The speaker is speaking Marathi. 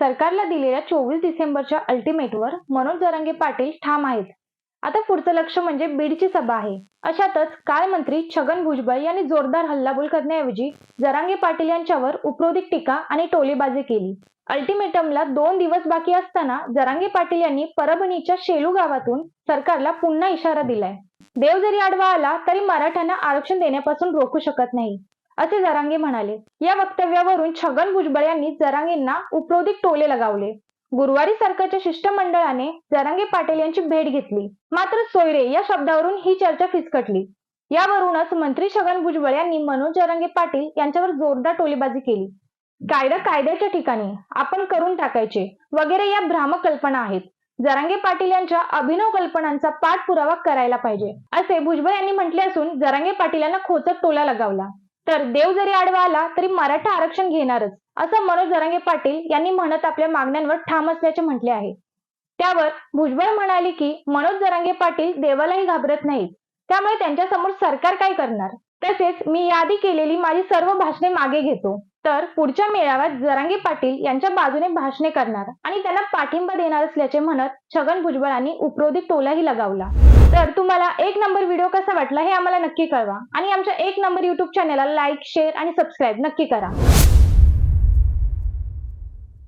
सरकारला दिलेल्या चोवीस डिसेंबरच्या अल्टिमेटवर मनोज जरांगे पाटील ठाम आहेत. आता पुढचं लक्ष म्हणजे बीडची सभा आहे. अशातच काल मंत्री छगन भुजबळ यांनी जोरदार हल्लाबोल करण्याऐवजी जरांगे पाटील यांच्यावर उपरोधिक टीका आणि टोलेबाजी केली. अल्टिमेटमला दोन दिवस बाकी असताना जरांगे पाटील यांनी परभणीच्या शेलू गावातून सरकारला पुन्हा इशारा दिलाय. देव जरी आडवा आला तरी मराठ्यांना आरक्षण देण्यापासून रोखू शकत नाही. असे जरांगे म्हणाले. या वक्तव्यावरून छगन भुजबळ यांनी जरांगेंना उपरोधिक टोले लगावले. गुरुवारी सरकारच्या शिष्टमंडळाने जरांगे पाटील यांची भेट घेतली. मात्र सोयरे या शब्दावरून ही चर्चा फिसकटली. यावरूनच मंत्री छगन भुजबळ यांनी मनोज जरांगे पाटील यांच्यावर जोरदार टोलेबाजी केली. कायदा कायद्याच्या ठिकाणी आपण करून टाकायचे वगैरे या भ्रामक कल्पना आहेत. जरांगे पाटील यांच्या अभिनव कल्पनांचा पाठपुरावा करायला पाहिजे असे भुजबळ यांनी म्हटले असून जरांगे पाटील यांना खोचक टोला लगावला. तर देव जरी आडवा आला तरी मराठा आरक्षण घेणारच. असं मनोज जरांगे पाटील यांनी म्हणत आपल्या मागण्यांवर ठाम असल्याचे म्हटले आहे. त्यावर भुजबळ म्हणाले की मनोज जरांगे पाटील देवालाही घाबरत नाहीत. त्यामुळे त्यांच्यासमोर सरकार काय करणार? तसेच मी यादी केलेली माझी सर्व भाषणे मागे घेतो. तर पुढच्या मेळाव्यात जरांगे पाटील यांच्या बाजूने भाषणे करणार आणि त्यांना पाठिंबा देणार असल्याचे म्हणत छगन भुजबळांनी उपरोधी टोलाही लगावला. तर तुम्हाला एक नंबर व्हिडिओ कसा वाटला हे आम्हाला नक्की कळवा. आणि आमच्या एक नंबर युट्यूब चॅनलला लाईक शेअर आणि सबस्क्राईब नक्की करा.